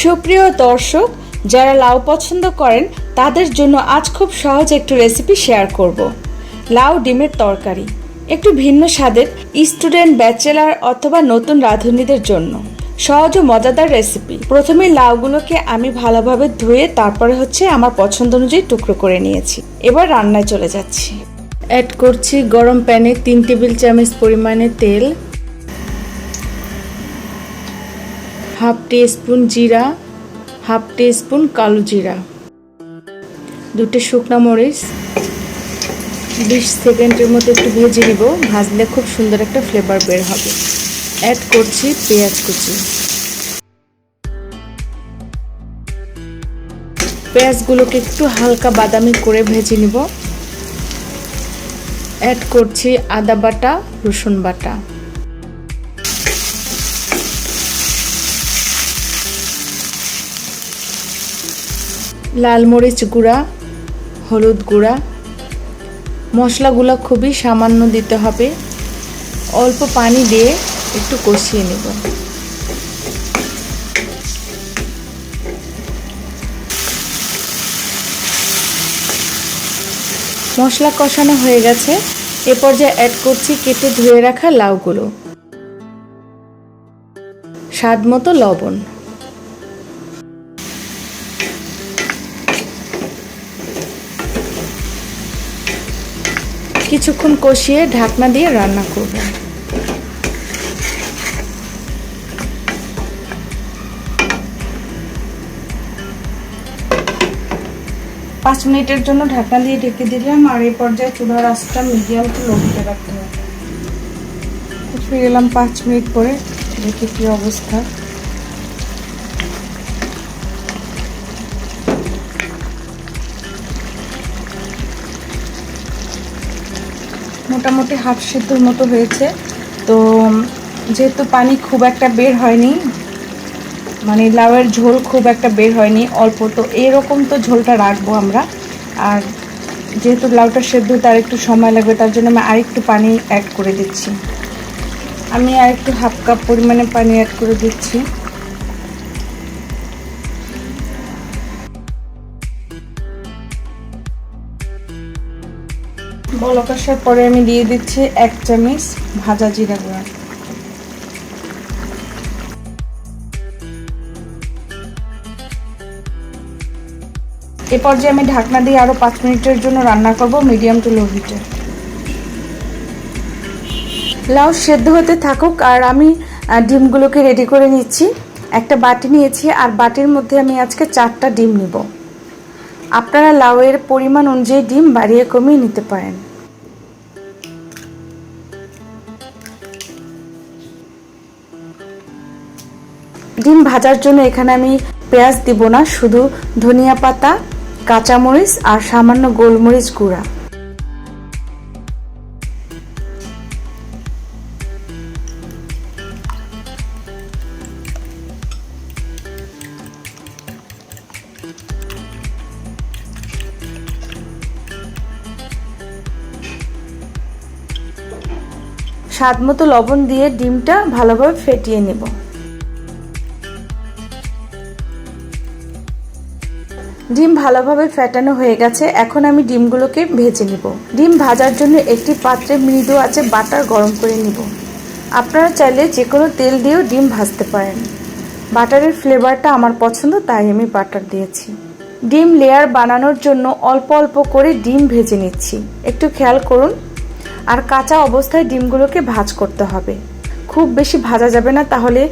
সুপ্রিয় দর্শক, যারা লাউ পছন্দ করেন, তাদের জন্য আজ খুব সহজ একটু রেসিপি শেয়ার করব। লাউ ডিমের তরকারি, একটু ভিন্ন স্বাদের স্টুডেন্ট ব্যাচেলার অথবা নতুন রাঁধুনিদের জন্য। সহজ ও মজাদার রেসিপি প্রথমে লাউগুলোকে আমি ভালোভাবে ধুয়ে তারপরে হচ্ছে আমার পছন্দ অনুযায়ী টুকরো করে নিয়েছি। এবার রান্নায় চলে যাচ্ছি। অ্যাড করছি গরম প্যানে তিন টেবিল চামচ পরিমাণে তেল হাফ টি স্পুন জিরা, হাফ টি স্পুন কালো জিরা। দুটো শুকনো মরিচ। বিশ সেকেন্ডের মতো একটু ভেজে নিব। ভাজলে খুব সুন্দর একটা ফ্লেভার বের হবে। অ্যাড করছি পেঁয়াজ কুচি। পেঁয়াজগুলোকে একটু হালকা বাদামি করে ভেজে নিব। অ্যাড করছি আদা বাটা, রসুন বাটা। লাল মরিচ গুঁড়া, হলুদ গুঁড়া। মশলাগুলো খুবই সামান্য দিতে হবে। অল্প পানি দিয়ে একটু কষিয়ে নেব। মশলা কষানো হয়ে গেছে। এ পর্যায়ে অ্যাড করছি কেটে ধুয়ে রাখা লাউগুলো। স্বাদ মতো লবণ। কিছুক্ষণ কষিয়ে ঢাকনা দিয়ে রান্না করব। পাঁচ মিনিটের জন্য ঢাকনা দিয়ে ঢেকে দিলাম আর এই পর্যায়ে চুলার আঁচটা মিডিয়াম টু লোতে রাখতে হবে। ফিরে এলাম পাঁচ মিনিট পরে, দেখি কি অবস্থা। মোটামুটি হাফ সিদ্ধর মতো হয়েছে। তো যেহেতু পানি খুব একটা বের হয়নি মানে লাউয়ের ঝোল খুব একটা বের হয়নি, অল্প, তো এরকম তো ঝোলটা রাখব আমরা। আর যেহেতু লাউটা সেদ্ধ, তার একটু সময় লাগবে, তার জন্য আমি আরেকটু পানি অ্যাড করে দিচ্ছি। আমি আরেকটু হাফ কাপ পরিমাণে পানি অ্যাড করে দিচ্ছি। বলক আসার পরে আমি দিয়ে দিচ্ছি এক চামচ ভাজা জিরা গুঁড়া। এ পর্যায়ে আমি ঢাকনা দিয়ে আরও পাঁচ মিনিটের জন্য রান্না করব মিডিয়াম টু লো হিটে। লাউ সেদ্ধ হতে থাকুক আর আমি ডিমগুলোকে রেডি করে নিচ্ছি। একটা বাটি নিয়েছি আর বাটির মধ্যে আমি আজকে চারটা ডিম নিব। আপনারা লাউয়ের পরিমাণ অনুযায়ী ডিম বাড়িয়ে কমিয়ে নিতে পারেন। ডিম ভাজার জন্য এখানে আমি পেঁয়াজ দিব না, শুধু ধনিয়া পাতা, কাঁচামরিচ আর সামান্য গোলমরিচ গুঁড়া। স্বাদ মতো লবণ দিয়ে ডিমটা ভালোভাবে ফেটিয়ে নেব। ডিম ভালোভাবে ফেটানো হয়ে গেছে। এখন আমি ডিমগুলোকে ভেজে নিব। ডিম ভাজার জন্য একটি পাত্রে মৃদু আছে বাটার গরম করে নিব। আপনারা চাইলে যে কোনো তেল দিয়েও ডিম ভাজতে পারেন। বাটারের ফ্লেভারটা আমার পছন্দ, তাই আমি বাটার দিয়েছি। ডিম লেয়ার বানানোর জন্য অল্প অল্প করে ডিম ভেজে নিচ্ছি। একটু খেয়াল করুন আর কাঁচা অবস্থায় ডিমগুলোকে ভাজ করতে হবে। খুব বেশি ভাজা যাবে না, তাহলে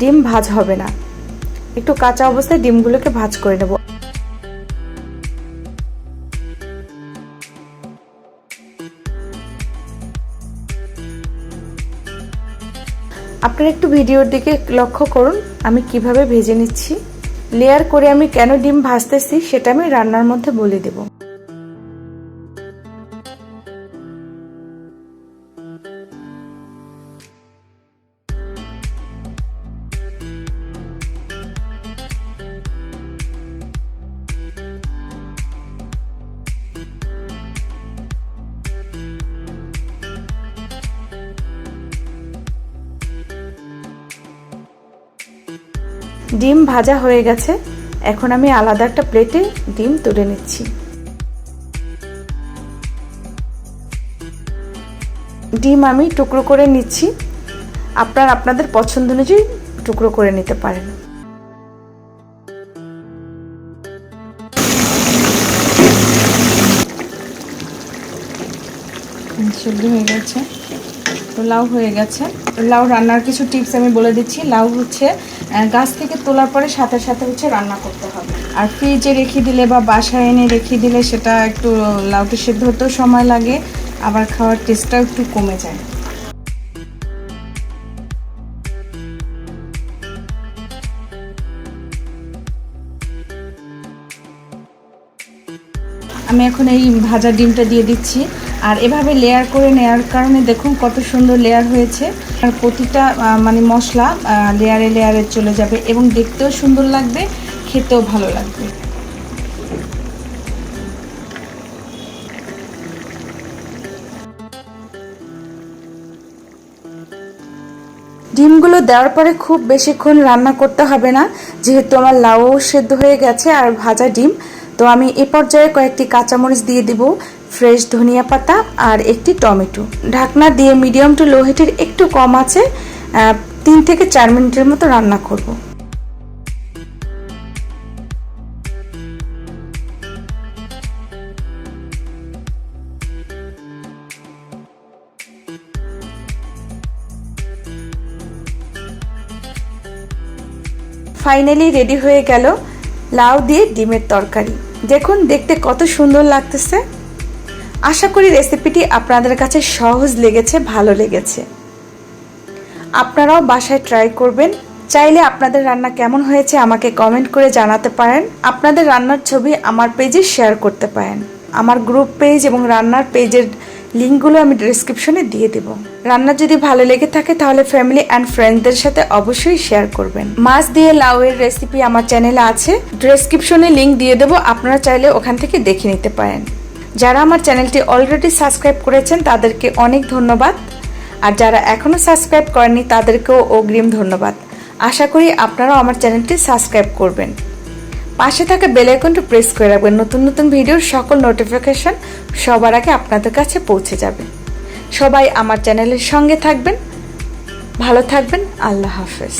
ডিম ভাজ হবে না। একটু কাঁচা অবস্থায় ডিমগুলোকে ভাজ করে নেব। আপনারা একটু ভিডিওর দিকে লক্ষ্য করুন, আমি কীভাবে ভেজে নিচ্ছি। লেয়ার করে আমি কেন ডিম ভাজতেছি, সেটা আমি রান্নার মধ্যে বলে দেবো। ডিম ভাজা হয়ে গেছে। এখন আমি আলাদা একটা প্লেটে ডিম তুলে নিচ্ছি। ডিম আমি টুকরো করে নিচ্ছি। আপনার আপনাদের পছন্দ অনুযায়ী টুকরো করে নিতে পারেন। হয়ে গেছে। তো লাউ হয়ে গেছে। লাউ রান্নার কিছু টিপস আমি বলে দিচ্ছি। লাউ হচ্ছে গাছ থেকে তোলার পরে সাথে সাথে হচ্ছে রান্না করতে হবে। আর ফ্রিজে রেখে দিলে বা বাসায় এনে রেখে দিলে সেটা একটু লাউটি সেদ্ধ হতেও সময় লাগে, আবার খাওয়ার টেস্টটাও একটু কমে যায়। আমি এখন এই ভাজা ডিমটা দিয়ে দিচ্ছি। আর এভাবে লেয়ার করে নেয়ার কারণে দেখুন কত সুন্দর লেয়ার হয়েছে। আর প্রতিটা মানে মশলা লেয়ারে লেয়ারে চলে যাবে এবং দেখতেও সুন্দর লাগবে, খেতেও ভালো লাগবে। ডিমগুলো দেওয়ার পরে খুব বেশিক্ষণ রান্না করতে হবে না, যেহেতু আমার লাউ সেদ্ধ হয়ে গেছে আর ভাজা ডিম। তো আমি এ পর্যায়ে কয়েকটি কাঁচামরিচ দিয়ে দিব। ফ্রেশ ধনিয়া পাতা আর একটি টমেটো। ঢাকনা দিয়ে মিডিয়াম টু লো হিটের একটু কম আছে তিন থেকে চার মিনিটের মতো রান্না করব। ফাইনালি রেডি হয়ে গেল লাউ দিয়ে ডিমের তরকারি। দেখুন, দেখতে কত সুন্দর লাগতেছে। আশা করি রেসিপিটি আপনাদের কাছে সহজ লেগেছে, ভালো লেগেছে। আপনারাও বাসায় ট্রাই করবেন। চাইলে আপনাদের রান্না কেমন হয়েছে আমাকে কমেন্ট করে জানাতে পারেন। আপনাদের রান্নার ছবি আমার পেজে শেয়ার করতে পারেন। আমার গ্রুপ পেজ এবং রান্নার পেজের লিঙ্কগুলো আমি ডিসক্রিপশনে দিয়ে দেব। রান্না যদি ভালো লেগে থাকে তাহলে ফ্যামিলি অ্যান্ড ফ্রেন্ডদের সাথে অবশ্যই শেয়ার করবেন। মাছ দিয়ে লাউয়ের রেসিপি আমার চ্যানেলে আছে। ডিসক্রিপশনে লিঙ্ক দিয়ে দেবো। আপনারা চাইলে ওখান থেকে দেখে নিতে পারেন। যারা আমার চ্যানেলটি অলরেডি সাবস্ক্রাইব করেছেন, তাদেরকে অনেক ধন্যবাদ। আর যারা এখনও সাবস্ক্রাইব করেননি, তাদেরকেও অগ্রিম ধন্যবাদ। আশা করি আপনারাও আমার চ্যানেলটি সাবস্ক্রাইব করবেন। পাশে থাকা বেল আইকনটি প্রেস করে রাখবেন। নতুন নতুন ভিডিওর সকল নোটিফিকেশন সবার আগে আপনাদের কাছে পৌঁছে যাবে। সবাই আমার চ্যানেলের সঙ্গে থাকবেন। ভালো থাকবেন। আল্লাহ হাফেজ।